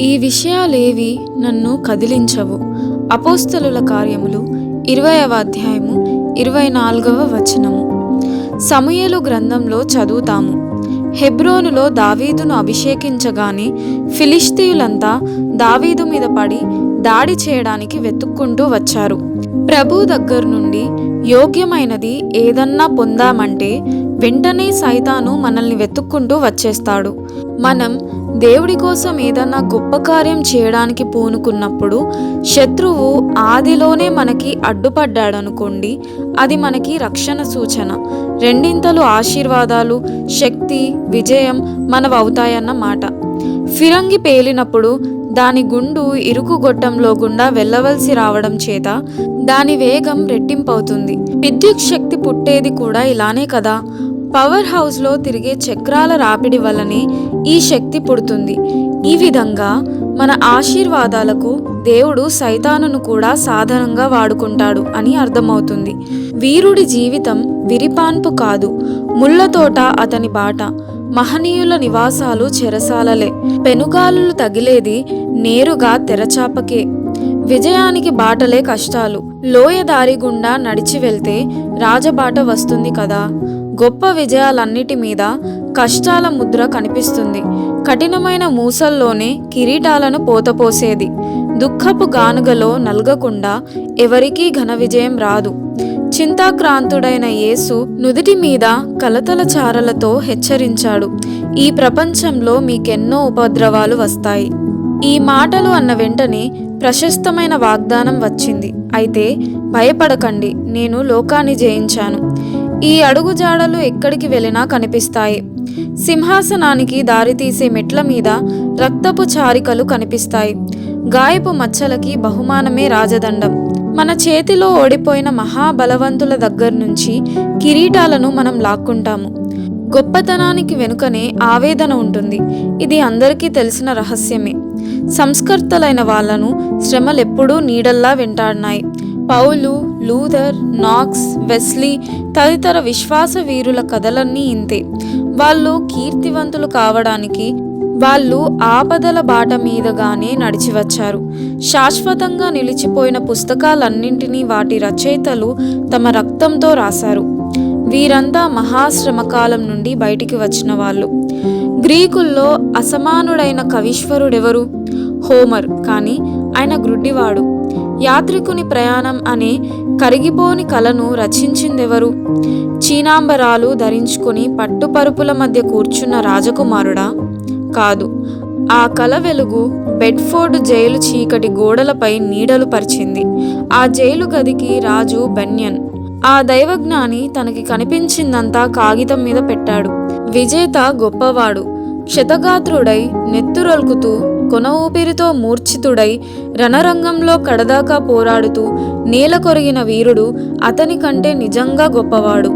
ఈ విషయాలేవి నన్ను కదిలించవు. అపోస్తలుల కార్యములు ఇరవైవ అధ్యాయము ఇరవై నాలుగవ వచనము. సమయలు గ్రంథంలో చదువుతాము. హెబ్రోనులో దావీదును అభిషేకించగానే ఫిలిస్తీయులంతా దావీదు మీద పడి దాడి చేయడానికి వెతుక్కుంటూ వచ్చారు. ప్రభు దగ్గర నుండి యోగ్యమైనది ఏదన్నా పొందామంటే వెంటనే సైతాను మనల్ని వెతుక్కుంటూ వచ్చేస్తాడు. మనం దేవుడి కోసం ఏదన్నా గొప్ప కార్యం చేయడానికి పూనుకున్నప్పుడు శత్రువు ఆదిలోనే మనకి అడ్డుపడ్డాడనుకోండి అది మనకి రక్షణ సూచన. రెండింతలు ఆశీర్వాదాలు శక్తి విజయం మనవవుతాయన్న మాట. ఫిరంగి పేలినప్పుడు దాని గుండు ఇరుకు గొట్టంలో గుండా వెళ్ళవలసి రావడం చేత దాని వేగం రెట్టింపవుతుంది. విద్యుత్ శక్తి పుట్టేది కూడా ఇలానే కదా. పవర్ హౌస్లో తిరిగే చక్రాల రాపిడి వల్లనే ఈ శక్తి పుడుతుంది. ఈ విధంగా మన ఆశీర్వాదాలకు దేవుడు సైతానును కూడా సాధనంగా వాడుకుంటాడు అని అర్థమవుతుంది. వీరుడి జీవితం విరిపాన్పు కాదు ముళ్ళతోట అతని బాట. మహనీయుల నివాసాలు చెరసాలలే. పెనుగాలులు తగిలేది నేరుగా తెరచాపకే. విజయానికి బాటలే కష్టాలు. లోయ దారి గుండా నడిచి వెళ్తే రాజబాట వస్తుంది కదా. గొప్ప విజయాలన్నిటి మీద కష్టాల ముద్ర కనిపిస్తుంది. కఠినమైన మూసల్లోనే కిరీటాలను పోతపోసేది. దుఃఖపు గానుగలో నల్గకుండా ఎవరికీ ఘన విజయం రాదు. చింతాక్రాంతుడైన యేసు నుదిటి మీద కలతల చారలతో హెచ్చరించాడు. ఈ ప్రపంచంలో మీకెన్నో ఉపద్రవాలు వస్తాయి. ఈ మాటలు అన్న వెంటనే ప్రశస్తమైన వాగ్దానం వచ్చింది. అయితే భయపడకండి నేను లోకాన్ని జయించాను. ఈ అడుగుజాడలు ఎక్కడికి వెళ్ళినా కనిపిస్తాయి. సింహాసనానికి దారితీసే మెట్ల మీద రక్తపు చారికలు కనిపిస్తాయి. గాయపు మచ్చలకి బహుమానమే రాజదండం. మన చేతిలో ఓడిపోయిన మహాబలవంతుల దగ్గర నుంచి కిరీటాలను మనం లాక్కుంటాము. గొప్పతనానికి వెనుకనే ఆవేదన ఉంటుంది. ఇది అందరికీ తెలిసిన రహస్యమే. సంస్కర్తలైన వాళ్ళను శ్రమలెప్పుడూ నీడల్లా వెంటాడినాయి. పౌలు లూథర్ నాక్స్ వెస్లీ తదితర విశ్వాస వీరుల కథలన్నీ ఇంతే. వాళ్ళు కీర్తివంతులు కావడానికి వాళ్ళు ఆపదల బాట మీదగానే నడిచి వచ్చారు. శాశ్వతంగా నిలిచిపోయిన పుస్తకాలన్నింటినీ వాటి రచయితలు తమ రక్తంతో రాశారు. వీరంతా మహాశ్రమకాలం నుండి బయటికి వచ్చిన వాళ్ళు. గ్రీకుల్లో అసమానుడైన కవీశ్వరుడెవరు? హోమర్ కానీ ఆయన గ్రుడ్డివాడు యాత్రికుని ప్రయాణం అనే కరిగిపోని కలను రచించిందెవరు? చీనాంబరాలు ధరించుకుని పట్టుపరుపుల మధ్య కూర్చున్న రాజకుమారుడా? కాదు ఆ కల వెలుగు బెడ్ఫోర్డ్ జైలు చీకటి గోడలపై నీడలు పరిచింది. ఆ జైలు గదికి రాజు బెన్యన్. ఆ దైవజ్ఞాని తనకి కనిపించిందంతా కాగితం మీద పెట్టాడు. విజేత గొప్పవాడు. క్షతగాత్రుడై నెత్తురొల్కుతూ కొన ఊపిరితో మూర్ఛితుడై రణరంగంలో కడదాకా పోరాడుతూ నేల కొరిగిన వీరుడు అతని కంటే నిజంగా గొప్పవాడు.